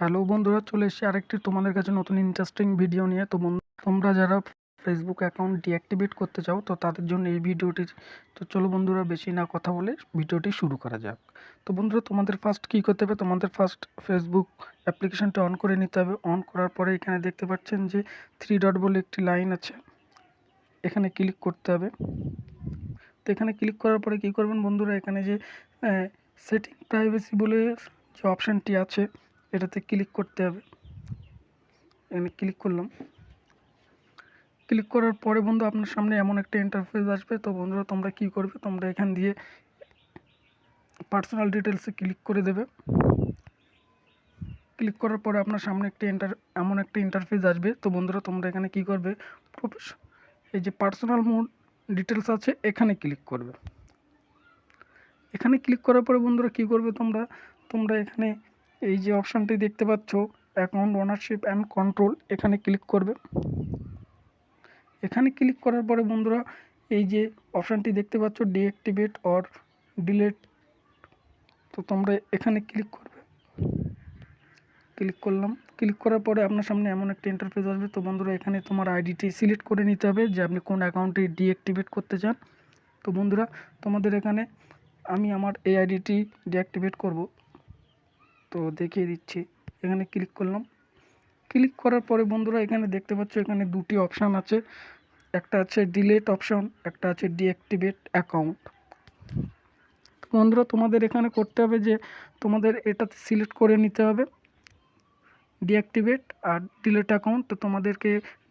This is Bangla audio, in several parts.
হ্যালো বন্ধুরা, চলে এসেছি আরেকটি তোমাদের কাছে নতুন ইন্টারেস্টিং ভিডিও নিয়ে। তো তোমরা যারা ফেসবুক অ্যাকাউন্ট ডিঅ্যাক্টিভেট করতে চাও, তো তাদের জন্য এই ভিডিওটি তো চলো বন্ধুরা, বেশি না কথা বলে ভিডিওটি শুরু করা যাক। তো বন্ধুরা, তোমাদের ফার্স্ট কী করতে হবে? তোমাদের ফার্স্ট ফেসবুক অ্যাপ্লিকেশনটা অন করে নিতে হবে। অন করার পরে এখানে দেখতে পাচ্ছেন যে থ্রি ডট বলে একটি লাইন আছে। এখানে ক্লিক করতে হবে। তো এখানে ক্লিক করার পরে কী করবেন বন্ধুরা, এখানে যে সেটিং প্রাইভেসি বলে যে অপশানটি আছে এটাতে ক্লিক করতে হবে। এখানে ক্লিক করলাম। ক্লিক করার পরে বন্ধু আপনার সামনে এমন একটা ইন্টারফেস আসবে। তো বন্ধুরা, তোমরা কি করবে? তোমরা এখান দিয়ে পার্সোনাল ডিটেলসে ক্লিক করে দেবে। ক্লিক করার পরে আপনার সামনে একটা ইন্টার এমন একটা ইন্টারফেস আসবে। তো বন্ধুরা, তোমরা এখানে কী করবে? এই যে পার্সোনাল মোড ডিটেলস আছে, এখানে ক্লিক করবে। এখানে ক্লিক করার পরে বন্ধুরা কী করবে তোমরা? তোমরা এখানে এই যে অপশানটি দেখতে পাচ্ছ অ্যাকাউন্ট ওনারশিপ অ্যান্ড কন্ট্রোল এখানে ক্লিক করবে। এখানে ক্লিক করার পরে বন্ধুরা, এই যে অপশানটি দেখতে পাচ্ছ ডিঅ্যাক্টিভেট অর ডিলেট তো তোমরা এখানে ক্লিক করবে। ক্লিক করলাম। ক্লিক করার পরে আপনার সামনে এমন একটা ইন্টারফেস আসবে। তো বন্ধুরা, এখানে তোমার আইডিটি সিলেক্ট করে নিতে হবে যে আপনি কোন অ্যাকাউন্টটি ডিঅ্যাক্টিভেট করতে চান। তো বন্ধুরা, তোমাদের এখানে আমি আমার এই আইডিটি ডিঅ্যাক্টিভেট করব। তো দেখিয়ে দিচ্ছি। এখানে ক্লিক করলাম। ক্লিক করার পরে বন্ধুরা এখানে দেখতে পাচ্ছ এখানে দুটি অপশান আছে। একটা আছে ডিলেট অপশন একটা আছে ডিঅ্যাক্টিভেট অ্যাকাউন্ট বন্ধুরা, তোমাদের এখানে করতে হবে যে তোমাদের এটাতে সিলেক্ট করে নিতে হবে। ডিঅ্যাক্টিভেট আর ডিলেট অ্যাকাউন্ট তো তোমাদেরকে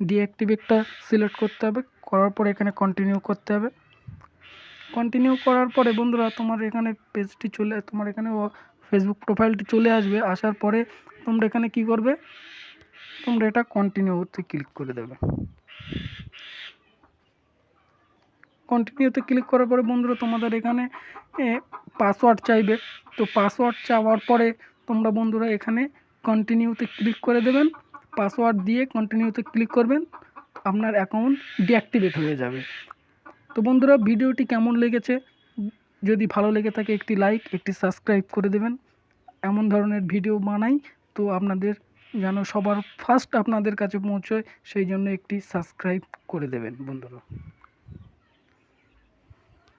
ডিঅ্যাক্টিভেটটা সিলেক্ট করতে হবে। করার পরে এখানে কন্টিনিউ করতে হবে। কন্টিনিউ করার পরে বন্ধুরা, তোমার এখানে পেজটি চলে, তোমার এখানে ফেসবুক প্রোফাইলটি চলে আসবে, আসার পরে তোমরা এখানে কি করবে? তোমরা এটা কন্টিনিউতে ক্লিক করে দেবে। কন্টিনিউতে ক্লিক করার পরে বন্ধুরা তোমাদের এখানে পাসওয়ার্ড চাইবে। তো পাসওয়ার্ড চাওয়ার পরে তোমরা বন্ধুরা এখানে কন্টিনিউতে ক্লিক করে দেবেন। পাসওয়ার্ড দিয়ে কন্টিনিউতে ক্লিক করবেন। আপনার অ্যাকাউন্ট ডিঅ্যাক্টিভেট হয়ে যাবে। তো বন্ধুরা ভিডিওটি কেমন লেগেছে? যদি ভালো লেগে থাকে একটি লাইক একটি সাবস্ক্রাইব করে দেবেন। এমন ধরনের ভিডিও বানাই তো আপনাদের যেন সবার ফার্স্ট আপনাদের কাছে পৌঁছয়, সেই জন্য একটি সাবস্ক্রাইব করে দেবেন বন্ধুরা।